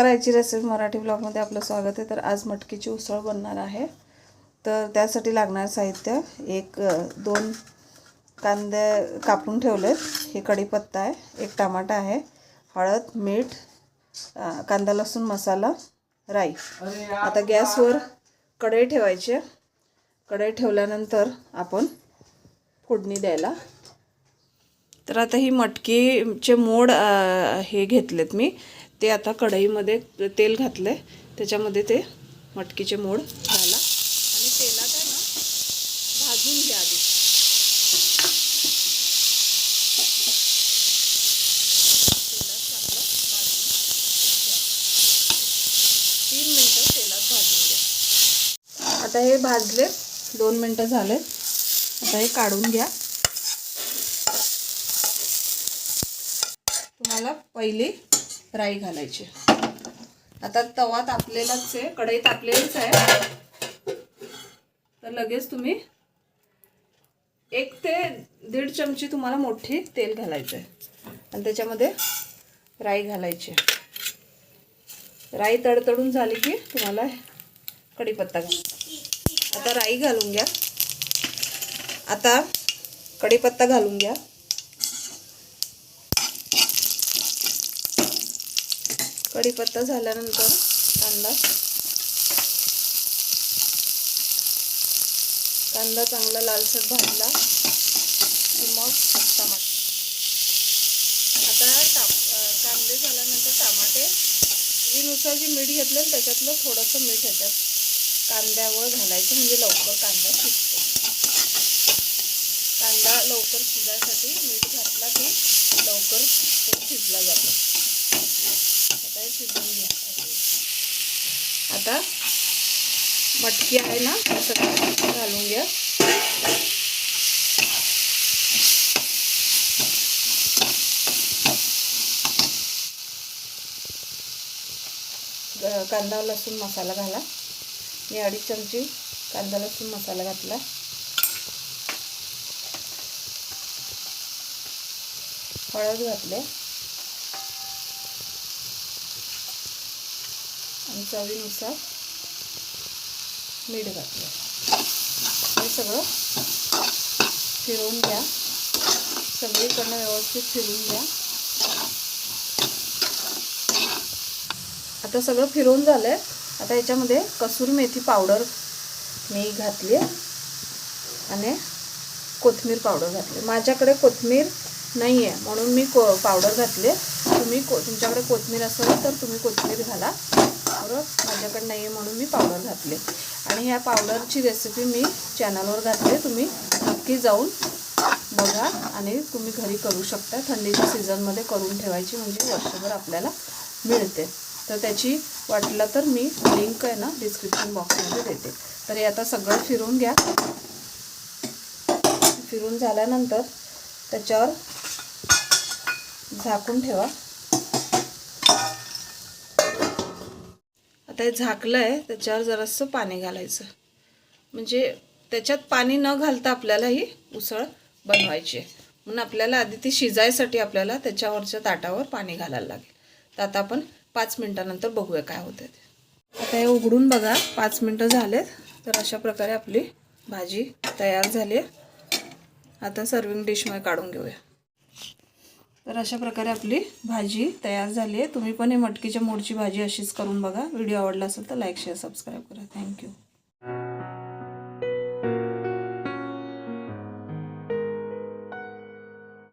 करायची रेसिपी मराठी ब्लॉगमध्ये आपलं स्वागत आहे. तर आज मटकीची उसळ बनणार आहे. तर त्यासाठी लागणारं साहित्य एक दोन कांदे कापून ठेवलेत. हे कढीपत्ता आहे एक टमाटा आहे हळद मीठ कांदा लसूण मसाला राई. आता गॅसवर कढई ठेवायची आहे. कढई ठेवल्यानंतर आपण फोडणी द्यायला. तर आता ही मटकीचे मोड हे घेतलेत मी. ते आता कढईमध्ये तेल घातलंय. त्याच्यामध्ये ते मटकीचे मोड घाला. आणि तेलात आहे ना भाजून घ्या आधी. तीन मिनटं तेलात भाजून घ्या. आता हे भाजले. दोन मिनटं झाले. आता हे काढून घ्या. तुम्हाला पहिली राई घालायची. आता तवा तापलेलाच आहे कढई तापलेलीच आहे. तर लगेच तुम्ही एक ते दीड चमची तुम्हाला मोठी तेल घालायचं आहे. आणि त्याच्यामध्ये राई घालायची राई तडतडून झाली की तुम्हाला कढीपत्ता घाल आता राई घालून घ्या. आता कढीपत्ता घालून घ्या. कढीपत्ता झाल्यानंतर कांदा. कांदा चांगला लालसर भाजला मग टमाटे आता टा कांदे झाल्यानंतर टमाटे. चवीनुसार जे मीठ घेतलं त्याच्यातलं थोडंसं मीठ ह्याच्यात कांद्यावर घालायचं म्हणजे लवकर कांदा शिजतो. कांदा लवकर शिजायसाठी मीठ घातला की लवकर तो शिजला जातो. आता हे शिजवून घ्या आता मटकी आहे ना असं घालून घ्या. कांदा लसूण मसाला घाला. मी अडीच चमची कांदा लसूण मसाला घातला. हळद घातले. आणि चवीनुसार मीठ घातलं. हे सगळं फिरवून घ्या. सगळीकडनं व्यवस्थित फिरवून घ्या. आता सगळं फिरवून झालं आहे आता याच्यामध्ये कसुरी मेथी पावडर मी घातली आणि कोथमीर पावडर घातली माझ्याकडे कोथमीर नाही आहे म्हणून मी को पावडर घातले तुम्ही को तुमच्याकडे कोथमीर असेल तर तुम्ही कोथमीर घाला. पावडर माझ्याकडे नाही आहे म्हणून मी पावडर घातले. आणि ह्या पावडरची रेसिपी मी चॅनलवर घातली तुम्ही नक्की जाऊन बघा आणि तुम्ही घरी करू शकता. थंडीच्या सीझनमध्ये करून ठेवायची म्हणजे वर्षभर आपल्याला मिळते. तर त्याची वाटलं तर मी लिंक आहे ना डिस्क्रिप्शन बॉक्समध्ये देते. तर हे आता सगळं फिरून घ्या. फिरून झाल्यानंतर त्याच्यावर झाकून ठेवा. आता हे झाकलं आहे त्याच्यावर जरासं पाणी घालायचं. म्हणजे त्याच्यात पाणी न घालता आपल्याला ही उसळ बनवायची आहे. म्हणून आपल्याला आधी ती शिजायसाठी आपल्याला त्याच्यावरच्या ताटावर पाणी घालायला लागेल. तर आता आपण पाच मिनटानंतर बघूया काय होतं ते. आता हे उघडून बघा पाच मिनटं झालेत. तर अशा प्रकारे आपली भाजी तयार झाली आहे. आता सर्विंग डिशमध्ये काढून घेऊया. तर अशा प्रकारे आपली भाजी तयार झाली आहे. तुम्ही पण हे मटकीच्या मोडची भाजी अशीच करून बघा. व्हिडिओ आवडला असेल तर लाईक शेअर सबस्क्राईब करा. Thank you.